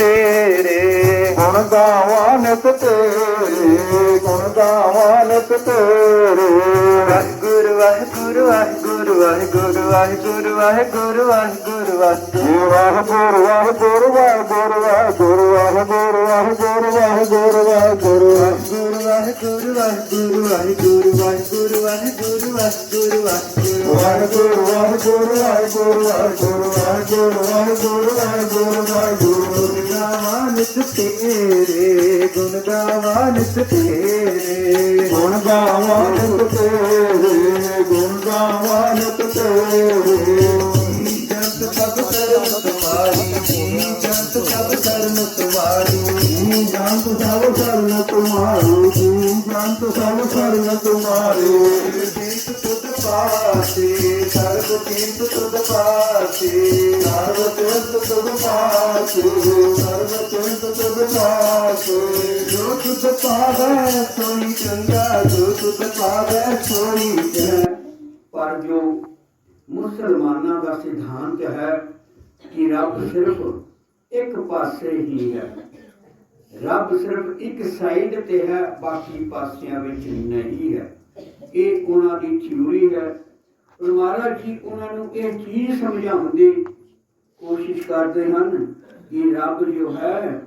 ਤੇਰੇ ਗੁਣ ਗਾਵਾਂ ਨਿਤ ਤੇਰੇ ਗੁਣ ਗਾਵਾਂ ਨਿਤ ਤੇਰੇ ਵਾਹਿਗੁਰੂ ਵਾਹਿਗੁਰੂ ਵਾਹਿਗੁਰੂ ਵਾਹਿਗੁਰੂ ਵਾਹਿਗੁਰੂ ਵਾਹਿਗੁਰੂ ਵਾਹਿਗੁਰੂ ਵਾਹਿਗੁਰੂ ਵਾਹਿਗੁਰੂ ਵਾਹਿਗੁਰੂ ਵਾਹਿਗੁਰੂ ਵਾਹਿਗੁਰੂ ਵਾਹਿਗੁਰੂ ਵਾਹਿਗੁਰੂ ਵਾਹਿਗੁਰੂ ਵਾਹਿਗੁਰੂ ਵਾਹਿਗੁਰੂ ਵਾਹਿਗੁਰੂ ਵਾਹਿਗੁਰੂ ਵਾਹਿਗੁਰੂ ਵਾਹਿਗੁਰੂ ਵਾਹਿਗੁਰੂ ਵਾਹਿਗੁਰੂ ਵਾਹਿਗੁਰੂ ਵਾਹਿਗੁਰੂ ਵਾਹਿਗੁਰੂ ਵਾਹਿਗੁਰੂ ਵਾਹਿਗੁਰੂ ਵਾਹਿਗੁਰੂ ਵਾਹਿਗੁਰੂ ਗੁਣ ਗਾਵਾਂ ਨਿਤ ਤੇਰੇ ਗੁਣ ਗਾਵਾਂ ਨਿਤ ਤੇਰੇ ਗੁਣ ਗਾਵਾਂ ਨਿਤ ਤੇਰੇ ਗੁਣ ਗਾਵਾਂ ਨਿਤ ਤੇਰੇ ਜੰਤ ਸਭ ਕਰਮ ਤੁਮਾਰੀ ਜੰਤ ਸਭ ਕਰਮ ਤੁਮਾਰੀ ਜੰਤ ਸਭ ਸਰਨ ਤੁਮਾਰੀ ਸਰਨ ਤੁਮਾਰੀ ਤੁਧ ਪਾਸੇ ਸਰਬ ਤੀਰਥ ਤੁਧ ਪਾਸੇ ਸਰਬ ਤੀਰਥ ਤੁਧ ਪਾਸੇ ਸਰਬ ਤੀਰਥ ਤੁਧ ਪਾਸੇ ਜੋ ਤੁਧ ਪਾਵੈ ਸੋਈ ਚੰਗਾ ਜੋ ਤੁਧ ਪਾਵੈ ਸੋਈ ਪਰ ਜੋ ਮੁਸਲਮਾਨਾਂ ਦਾ ਸਿਧਾਂਤ ਹੈ ਕਿ ਰੱਬ ਸਿਰਫ ਇੱਕ ਪਾਸੇ ਹੀ ਹੈ। ਰੱਬ ਸਿਰਫ ਇੱਕ ਸਾਈਡ ਤੇ ਹੈ, ਬਾਕੀ ਪਾਸਿਆਂ ਵਿੱਚ ਨਹੀਂ ਹੈ। ਇਹ ਉਹਨਾਂ ਦੀ ਥਿਊਰੀ ਹੈ। ਪਰ ਮਹਾਰਾਜ ਜੀ ਉਹਨਾਂ ਨੂੰ ਇਹ ਚੀਜ਼ ਸਮਝਾਉਣ ਦੀ ਕੋਸ਼ਿਸ਼ ਕਰਦੇ ਹਨ ਕਿ ਰੱਬ ਜੋ ਹੈ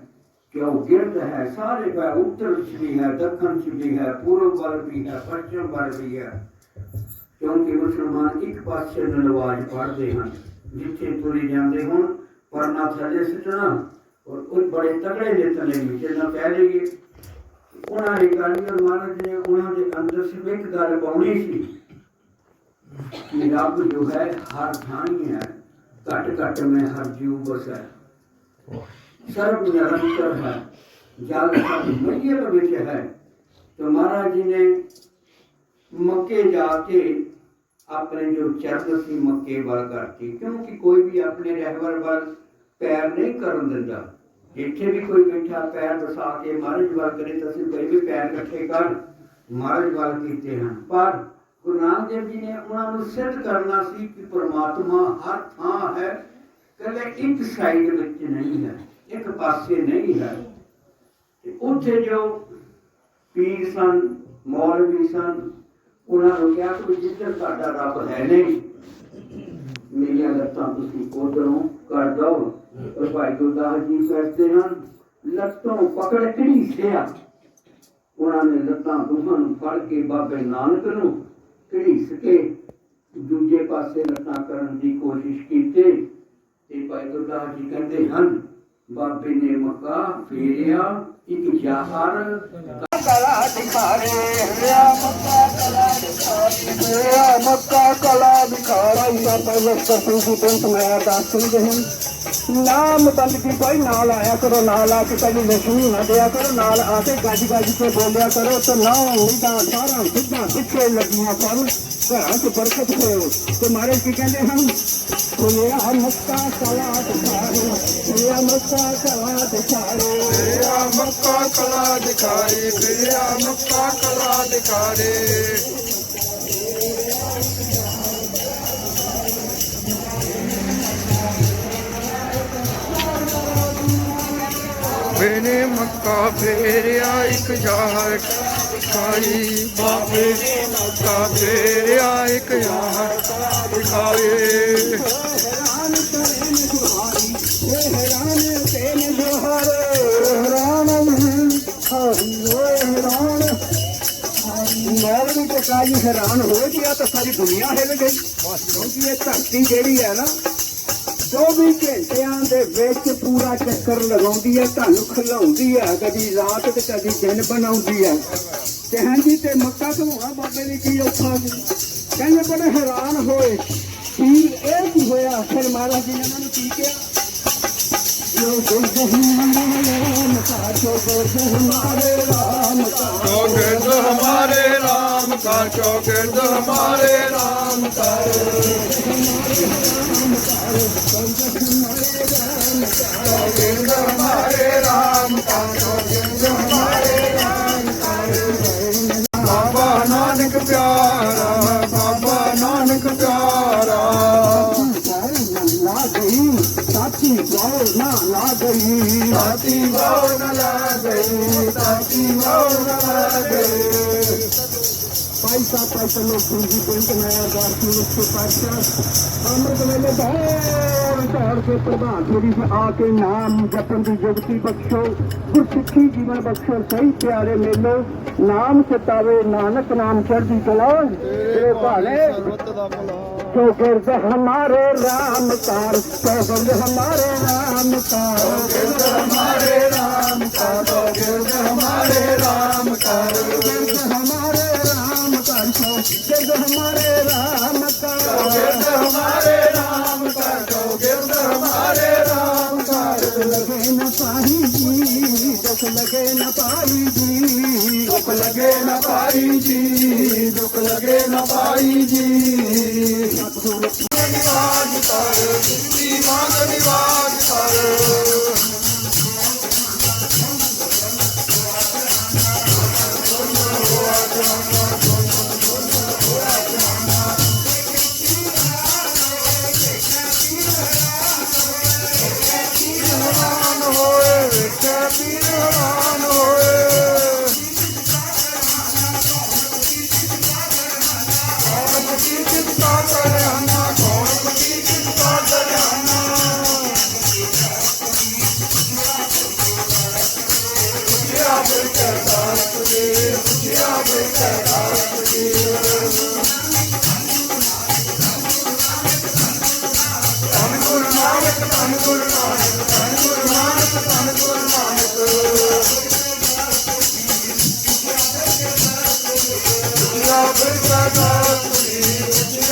ਕਿ ਗਿਰਦ ਹੈ, ਸਾਰੇ ਪੈ ਉੱਤਰ ਵੀ ਹੈ, ਦੱਖਣ ਵੀ ਹੈ, ਪੂਰਬ ਵੱਲ ਵੀ ਹੈ, ਪੱਛਮ ਵੱਲ ਵੀ ਹੈ। ਕਿਉਂਕਿ ਮੁਸਲਮਾਨ ਇੱਕ ਪਾਸੇ ਨੂੰ ਨਵਾਜ਼ ਪੜ੍ਹਦੇ ਹਨ, ਜਿੱਥੇ ਤੁਰੇ ਜਾਂਦੇ ਹੁਣ ਪਰਨਾ ਥੱਲੇ ਸਿੱਟਣਾ ਔਰ ਉਹ ਬੜੇ ਤਗੜੇ ਨੇਤਾ ਨੇ ਵੀ ਜਿਹਨਾਂ ਕਹਿ ਲਈਏ। ਉਹਨਾਂ ਦੀ ਗੱਲ ਵੀ ਮਹਾਰਾਜ ਨੇ ਉਹਨਾਂ ਦੇ ਅੰਦਰ ਸਿਰਫ ਇੱਕ ਗੱਲ ਪਾਉਣੀ ਸੀ ਕਿ ਰੱਬ ਜੋ ਹੈ, ਹਰ ਥਾਂ ਹੀ ਹੈ ਘਟ ਘਟ ਮੈਂ ਹਰ ਜੀਵ ਬਸੈ ਸਰਬ ਨਿਰੰਤਰ ਹੈ, ਜਲ ਸਭ ਮਈਏ ਵਿੱਚ ਹੈ। ਤੇ ਮਹਾਰਾਜ ਜੀ ਨੇ ਮੱਕੇ ਜਾ ਕੇ ਆਪਣੇ ਜੋ ਚਰਚ ਸੀ, ਮੱਕੇ ਵੱਲ ਕਰਤੀ ਕਿਉਂਕਿ ਕੋਈ ਵੀ ਆਪਣੇ ਰਹਿਬਰ ਵੱਲ ਪੈਰ ਨਹੀਂ ਕਰਨ ਦਿੰਦਾ। ਜਿੱਥੇ ਵੀ ਕੋਈ ਬੈਠਾ ਪੈਰ ਦਸਾ ਕੇ ਮਹਾਰਾਜ ਵੱਲ ਕਰੇ ਤਾਂ ਅਸੀਂ ਕੋਈ ਵੀ ਪੈਰ ਇਕੱਠੇ ਕਰ ਮਹਾਰਾਜ ਵੱਲ ਕੀਤੇ ਹਨ। ਪਰ ਗੁਰੂ ਨਾਨਕ ਦੇਵ ਜੀ ਨੇ ਉਹਨਾਂ ਨੂੰ ਸਿੱਧ ਕਰਨਾ ਸੀ ਕਿ ਪ੍ਰਮਾਤਮਾ ਹਰ ਥਾਂ ਹੈ ਕੱਲੇ ਇੱਕ ਸਾਈਡ ਵਿੱਚ ਨਹੀਂ ਹੈ, ਇੱਕ ਪਾਸੇ ਨਹੀਂ ਹੈ। ਤੇ ਉੱਥੇ ਜੋ ਪੀਰ ਸਨ, ਮੌਲਵੀ ਸਨ, ਉਹਨਾਂ ਨੂੰ ਕਿਹਾ ਕਿ ਜਿੱਧਰ ਤੁਹਾਡਾ ਰੱਬ ਹੈ ਨਹੀਂ, ਮੇਰੀਆਂ ਲੱਤਾਂ ਤੁਸੀਂ ਉਧਰੋਂ ਕਰ ਦਓ। ਔਰ ਭਾਈ ਗੁਰਦਾਸ ਜੀ ਕਹਿੰਦੇ ਹਨ, ਲੱਤੋਂ ਪਕੜ ਕਿਹੜੀ ਸਿਆ? ਉਹਨਾਂ ਨੇ ਲੱਤਾਂ ਦੋਹਾਂ ਨੂੰ ਫੜ ਕੇ ਬਾਬੇ ਨਾਨਕ ਨੂੰ ਘੜੀਸ ਕੇ ਦੂਜੇ ਪਾਸੇ ਲੱਤਾਂ ਕਰਨ ਦੀ ਕੋਸ਼ਿਸ਼ ਕੀਤੀ ਤੇ ਭਾਈ ਗੁਰਦਾਸ ਜੀ ਕਹਿੰਦੇ ਹਨ, ਬਾਬੇ ਨੇ ਮੱਕਾ ਫੇਰਿਆ, ਇੱਕ ਜਹਾਰ कला दिखारे हरिया मक्का कला दिखारे मक्का कला दिखारा इनका पहले सरसों की पेंट मैं अरदास सुन रहे नाम बंदगी कोई नाल आया करो नाल आके कहीं लक्ष्मी ना दिया करो नाल आके गाजी गाजी के बोलिया करो तो ना निदा सारा सिद्धा पिछले लगिया कर ਘਰਾਂ 'ਚ ਬਰਕਤ ਹੋਵੇ ਤੇ ਮਹਾਰਾਜ ਕੀ ਕਹਿੰਦੇ ਹਨ ਮੇਰਾ ਮੱਕਾ ਕਲਾਤ ਸਾਰੇ ਮੇਰਾ ਮੱਕਾ ਕਲਾਤ ਸਾਰੇ ਮੇਰਾ ਮੱਕਾ ਕਲਾਤ ਸਾਰੇ ਤੇਰਾ ਮੱਕਾ ਕਲਾ ਦਿਖਾਰੇ ਮੈਨੇ ਮੱਕਾ ਫੇਰਿਆ ਇੱਕ ਯਾਰ ਦਿਖਾਈ ਬਾਬੇ ਨੇ ਮੱਕਾ ਫੇਰਿਆ ਇੱਕ ਯਾਰ ਦਿਖਾਏ ਹੈਰਾਨ ਕਰੇ ਨੇ ਦੁਹਾਰੀ ਹੈਰਾਨ ਮੌਲਵੀ ਤੇ ਹੈਰਾਨ ਹੋ ਗਿਆ ਤਾਂ ਸਾਰੀ ਦੁਨੀਆ ਹਿੱਲ ਗਈ। ਕਿਉਂਕਿ ਇਹ ਧਰਤੀ ਜਿਹੜੀ ਹੈ ਨਾ 24 ਘੰਟਿਆਂ ਦੇ ਵਿੱਚ ਪੂਰਾ ਚੱਕਰ ਲਗਾਉਂਦੀ ਹੈ ਤੁਹਾਨੂੰ ਖਿਲਾਉਂਦੀ ਹੈ, ਕਦੀ ਰਾਤ ਤੇ ਕਦੀ ਦਿਨ ਬਣਾਉਂਦੀ ਹੈ। ਤੇ ਹਾਂਜੀ, ਤੇ ਮੱਕਾ ਘਮਾਉਣਾ ਬਾਬੇ ਨੇ ਕੀ ਔਖਾ ਸੀ ਕਹਿੰਦੇ ਬੜੇ ਹੈਰਾਨ ਹੋਏ। ਕੀ ਇਹ ਕੀ ਹੋਇਆ? ਫਿਰ ਮਹਾਰਾਜ ਜੀ ਨੇ ਉਹਨਾਂ ਨੂੰ ਕੀ ਕਿਹਾ? काजो को हमारे राम काजो को हमारे राम काजो को हमारे राम काजो को हमारे राम काजो हमारे राम काजो को हमारे राम काजो गई ताती भाव न ला गई ताती भाव न ला गई पैसा पैसा लोग पूंजी बैंक नया गांधी उसके पास अमृत वेले दौड़ दौड़ के प्रभात मेरी से आके नाम जपन की युक्ति बख्शो गुरसिक्खी जीवन बख्शो सही प्यारे मेलो ਨਾਮ ਸਤਾਵੇ ਨਾਨਕ ਨਾਮ ਚੜ੍ਹਦੀ ਕਲਾ ਤੇ ਭਾਲੇ तो त हमारे राम तार त हमारे राम तारे। राम तारो फेस हमारे राम तारे राम हमारे राम तारो। हमारे राम तारो हमारे राम तार। लगे न पहिजी जस लगे न पी ਦੁੱਖ ਲਗੇ ਨ ਪਾਈ ਜੀ, ਦੁੱਖ ਲਗੇ ਨ ਪਾਈ ਜੀ। ਨਿਵਾਜ ਕਰ, ਦਿੱਤੀ ਮੰਗ ਨਿਵਾਜ ਕਰ। ਮਾਨ ਹੋਏ, ਵੇਖਿਆ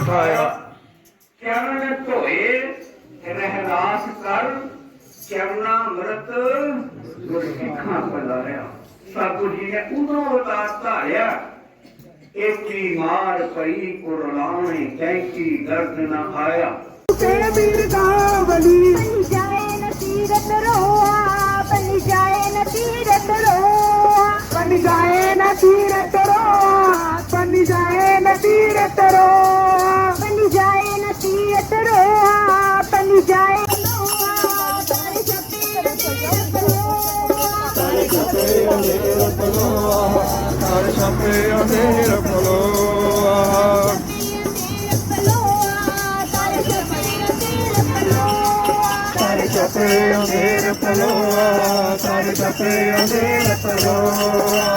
ਉਠਾਇਆ। ਚਰਨ ਧੋਏ ਰਹਿਨਾਸ ਕਰ ਚਰਨਾ ਮਰਤ ਗੁਰਸਿੱਖਾਂ ਪਧਾਰਿਆ ਸਾਧੂ ਜੀ ਨੇ ਉਦੋਂ ਅਵਤਾਰ ਧਾਰਿਆ ਏਕੀ ਮਾਰ ਪਈ ਕੁਰਲਾਣੇ ਕੈਂਕੀ ਦਰਦ ਨਾ ਆਇਆ। ਤੇ ਵੀਰ ਦਾ ਵਲੀ ਜਾਏ ਨਸੀਰਤ ਰੋ పేరు కొలువా Tapeo paloa, sabe tapeo de paloa.